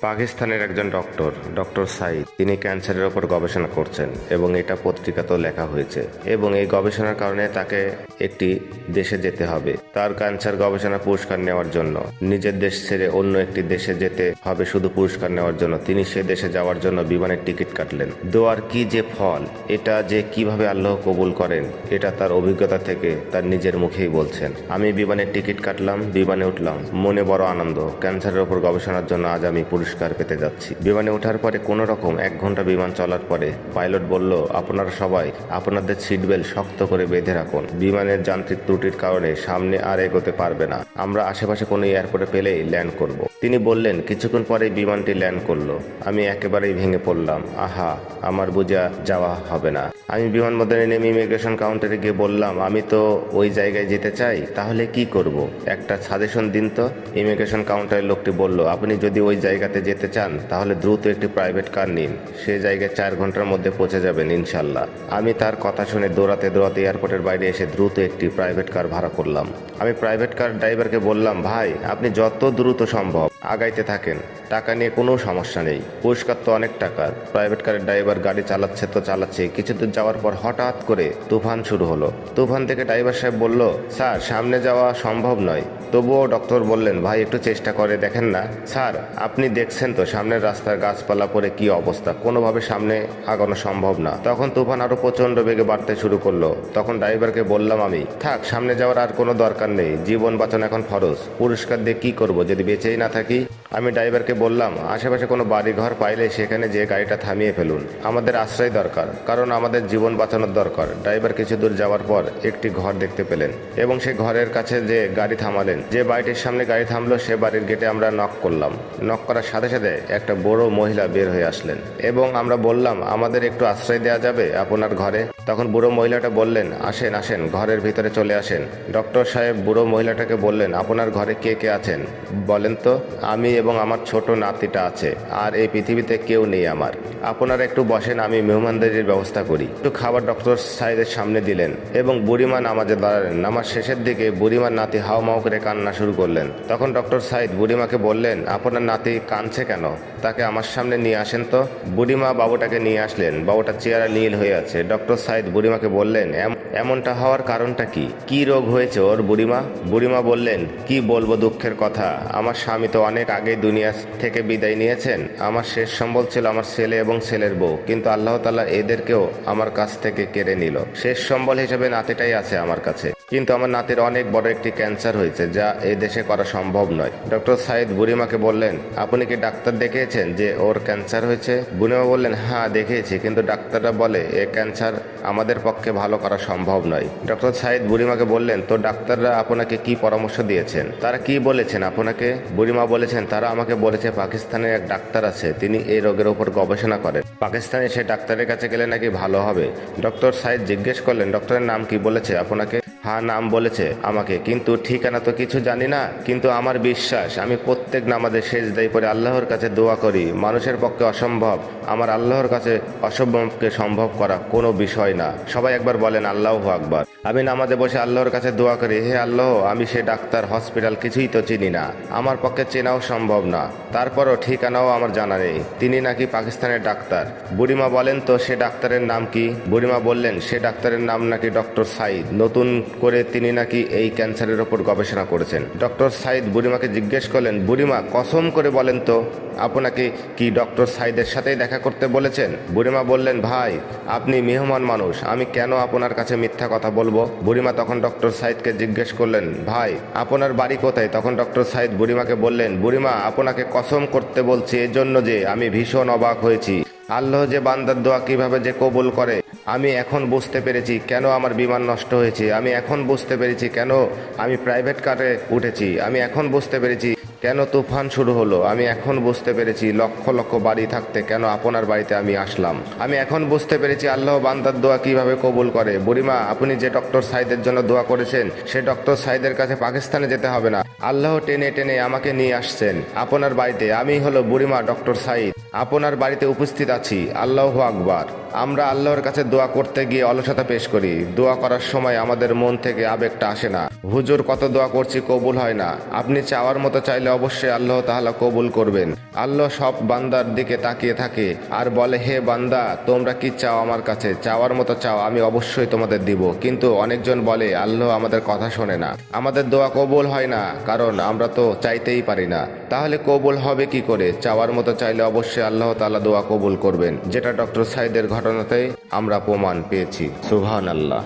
পাকিস্তানের একজন doctor doctor Saeed, তিনি ক্যান্সারের ওপর গবেষণা করছেন এবং এটা পত্রিকাতেও লেখা হয়েছে এবং এই গবেষণার কারণে তাকে একটি দেশে যেতে হবে। তার ক্যান্সার গবেষণা পুরস্কার নেওয়ার জন্য। নিজের দেশ ছেড়ে অন্য একটি দেশে যেতে হবে শুধু পুরস্কার নেওয়ার জন্য। তিনি সে দেশে যাওয়ার জন্য বিমানের টিকিট কাটলেন। দোয়ার কি যে ফল, এটা যে কীভাবে আল্লাহ কবুল করেন, এটা তার অভিজ্ঞতা থেকে তার নিজের মুখেই বলছেন। আমি বিমানের টিকিট কাটলাম, বিমানে উঠলাম। মনে বড় আনন্দ। ক্যান্সারের ওপর গবেষণার জন্য আজ আমি পুরস্কার পেতে যাচ্ছি। বিমানে ওঠার পরে কোনো রকম এক ঘণ্টা বিমান চলার পরে পাইলট বলল, আপনারা সবাই আপনাদের সিট বেল্ট শক্ত করে বেঁধে রাখুন। বিমানের যান্ত্রিক ত্রুটির কারণে সামনে আর এগোতে পারবে না। আমরা আশেপাশে কোনো এয়ারপোর্টে পেলেই ল্যান্ড করব। তিনি বললেন, কিছুক্ষণ পরে বিমানটি ল্যান্ড করল। আমি একেবারেই ভেঙে পড়লাম। আহা, আমার বোঝা যাওয়া হবে না। আমি বিমানবন্দরে নেমে ইমিগ্রেশন কাউন্টারে গিয়ে বললাম, আমি তো ওই জায়গায় যেতে চাই, তাহলে কি করব? একটা সাজেশন দিন তো। ইমিগ্রেশন কাউন্টারের লোকটি বলল, আপনি যদি ওই জায়গাতে যেতে চান, তাহলে দ্রুত একটি প্রাইভেট কার নিন। সে জায়গায় চার ঘণ্টার মধ্যে পৌঁছে যাবেন, ইনশাল্লাহ। আমি তার কথা শুনে দৌড়াতে দৌড়াতে এয়ারপোর্টের বাইরে এসে দ্রুত একটি প্রাইভেট কার ভাড়া করলাম। আমি প্রাইভেট কার ড্রাইভারকে বললাম, ভাই, আপনি যত দ্রুত সম্ভব আগাইতে থাকেন। টাকা নিয়ে কোনো সমস্যা নেই। পুরস্কার তো অনেক টাকার প্রাইভেট কারের ড্রাইভার গাড়ি চালাচ্ছে তো চালাচ্ছে। কিছু দূর যাওয়ার পর হঠাৎ করে তুফান শুরু হলো। তুফান থেকে ড্রাইভার সাহেব বলল, স্যার, সামনে যাওয়া সম্ভব নয়। তবুও ডক্টর বললেন, ভাই, একটু চেষ্টা করে দেখেন না। স্যার, আপনি দেখছেন তো, সামনের রাস্তার গাছপালা পরে কি অবস্থা? কোনোভাবে সামনে আগানো সম্ভব না। তখন তুফান আরও প্রচণ্ড বেগে বাড়তে শুরু করল। তখন ড্রাইভারকে বললাম, আমি, থাক, সামনে যাওয়ার আর কোনো দরকার নেই। জীবন বাঁচানো এখন ফরজ। পুরস্কার দিয়ে কি করব? যদি বেঁচেই না থাকি আমি ড্রাইভারকে বললাম, আশেপাশে কোনো বাড়ি ঘর পাইলে সেখানে যে গাড়িটা থামিয়ে ফেলুন। আমাদের আশ্রয় দরকার, কারণ আমাদের জীবন বাঁচানোর দরকার। ড্রাইভার কিছু দূর যাওয়ার পর একটি ঘর দেখতে পেলেন এবং সেই ঘরের কাছে যে গাড়ি থামালেন, যে বাড়িটির সামনে গাড়ি থামলো, সে বাড়ির গেটে আমরা নক করলাম। নক করার সাথে সাথে একটা বড় মহিলা বের হয়ে আসলেন এবং আমরা বললাম, আমাদের একটু আশ্রয় দেওয়া যাবে আপনার ঘরে? তখন বুড়ো মহিলাটা বললেন, আসেন আসেন, ঘরের ভিতরে চলে আসেন। ডক্টর সাহেব বুড়ো মহিলাটাকে বললেন, আপনার ঘরে কে কে আছেন? বলেন তো, আমি এবং আমার ছোট নাতিটা আছে, আর এই পৃথিবীতে কেউ নেই আমার। আপনারা একটু বসেন, আমি মেহমানদারির ব্যবস্থা করি। একটু খাবার ডক্টর সাহেবের সামনে দিলেন এবং বুড়িমা নামাজে দাঁড়ালেন। নামাজ শেষের দিকে বুড়িমার নাতি হাও মাও করে কান্না শুরু করলেন। তখন ডক্টর সাইদ বুড়িমাকে বললেন, আপনার নাতি কাঁদছে কেন? তাকে আমার সামনে নিয়ে আসেন তো? বুড়িমা বাবুটাকে নিয়ে আসলেন। বাবুটা চেয়ারা নীল হয়ে আছে। ডক্টর সাইদ বুড়িমাকে বললেন এমনটা হওয়ার কারণটা কি? কি রোগ হয়েছে ওর বুড়িমা? বুড়িমা বললেন, কি বলব দুঃখের কথা। আমার স্বামী তো অনেক আগে দুনিয়া থেকে বিদায় নিয়েছেন। আমার শেষ সম্বল ছিল আমার ছেলে এবং ছেলের বউ। কিন্তু আল্লাহ তালা এদেরকেও আমার কাছ থেকে কেড়ে নিল। শেষ সম্বল হিসেবে নাতিটাই আছে আমার কাছে। কিন্তু আমার নাতির অনেক বড় একটি ক্যান্সার হয়েছে, যা এই দেশে করা সম্ভব নয়। ডক্টর সাইদ বুড়িমাকে বললেন, আপনি কি ডাক্তার দেখিয়েছেন যে ওর ক্যান্সার হয়েছে? বুড়িমা বললেন হ্যাঁ দেখিয়েছি। কিন্তু ডাক্তাররা বলে, এ ক্যান্সার আমাদের পক্ষে ভালো করা সম্ভব নয়। ডক্টর সাইদ বুড়িমাকে বললেন তো ডাক্তাররা আপনাকে কি পরামর্শ দিয়েছেন? তারা কি বলেছেন আপনাকে? বুড়িমা বলেছেন, তারা আমাকে বলেছে পাকিস্তানের এক ডাক্তার আছে, তিনি এই রোগের উপর গবেষণা করেন। পাকিস্তানে সে ডাক্তারের কাছে গেলে নাকি ভালো হবে? ডক্টর সাইদ জিজ্ঞেস করলেন, ডক্টরের নাম কি বলেছে আপনাকে? হ্যাঁ নাম বলেছে আমাকে। কিন্তু ঠিকানা তো কিছু জানি না, কিন্তু আমার বিশ্বাস, আমি প্রত্যেক নামাজে শেষ দায়ী করে আল্লাহর কাছে দোয়া করি। মানুষের পক্ষে অসম্ভব, আমার আল্লাহর কাছে অসম্ভবকে সম্ভব করা কোনো বিষয় না। সবাই একবার বলেন, আল্লাহ আকবার। আমি নামাজে বসে আল্লাহর কাছে দোয়া করি, হে আল্লাহ, আমি সে ডাক্তার, হসপিটাল কিছুই তো চিনি না। আমার পক্ষে চেনাও সম্ভব না। তারপরও ঠিকানাও আমার জানা নেই। তিনি নাকি পাকিস্তানের ডাক্তার। বুড়িমা বলেন, তো সে ডাক্তারের নাম কি? বুড়িমা বললেন, সে ডাক্তারের নাম নাকি ডক্টর সাইদ, নতুন করে তিনি নাকি এই ক্যান্সারের ওপর গবেষণা করেছেন। ডক্টর সাইদ বুড়িমাকে জিজ্ঞেস করলেন, বুড়িমা, কসম করে বলেন তো, আপনাকে কি ডক্টর সাইদের সাথেই দেখা করতে বলেছেন? বুড়িমা বললেন, ভাই, আপনি মেহমান মানুষ, আমি কেন আপনার কাছে মিথ্যা কথা বলব? বুড়িমা তখন ডক্টর সাইদকে জিজ্ঞেস করলেন, ভাই, আপনার বাড়ি কোথায়? তখন ডক্টর সাইদ বুড়িমাকে বললেন, বুড়িমা, আপনাকে কসম করতে বলছি, এজন্য যে আমি ভীষণ অবাক হয়েছি। আল্লাহ যে বান্দার দোয়া কীভাবে যে কবুল করে, আমি এখন বুঝতে পেরেছি কেন আমার বিমান নষ্ট হয়েছে, আমি এখন বুঝতে পেরেছি কেন আমি প্রাইভেট কারে উঠেছি, আমি এখন বুঝতে পেরেছি কেন তুফান শুরু হলো? আমি এখন বুঝতে পেরেছি লক্ষ লক্ষ বাড়ি থাকতে কেন আপনার বাড়িতে আমি আসলাম। আমি এখন বুঝতে পেরেছি আল্লাহ বান্দার দোয়া কীভাবে কবুল করে। বুড়িমা, আপনি যে ডক্টর সাইদের জন্য দোয়া করেছেন, সে ডক্টর সাইদের কাছে পাকিস্তানে যেতে হবে না। আল্লাহ টেনে টেনে আমাকে নিয়ে আসছেন আপনার বাড়িতে। আমি হলো বুড়িমা, ডক্টর সাইদ। আপনার বাড়িতে উপস্থিত আছি। আল্লাহ আকবার। আমরা আল্লাহর কাছে দোয়া করতে গিয়ে অলসতা পেশ করি। দোয়া করার সময় আমাদের মন থেকে আবেগটা আসে না। হুজুর, কত দোয়া করছি কবুল হয় না। আপনি চাওয়ার মতো চাইলে অবশ্যই আল্লাহ তাআলা কবুল করবেন। আল্লাহ সব বান্দার দিকে তাকিয়ে থাকে আর বলে, হে বান্দা, তোমরা কি চাও আমার কাছে? চাওয়ার মতো চাও, আমি অবশ্যই তোমাদের দিব। কিন্তু অনেকজন বলে, আল্লাহ আমাদের কথা শোনে না। আমাদের দোয়া কবুল হয় না, কারণ আমরা তো চাইতেই পারি না। তাহলে কবুল হবে কি করে? চাওয়ার মতো চাইলে অবশ্যই আল্লাহ তাআলা দোয়া কবুল করবেন। যেটা ডক্টর সাইদের ঘটনাতে আমরা প্রমাণ পেয়েছি। সুবহান আল্লাহ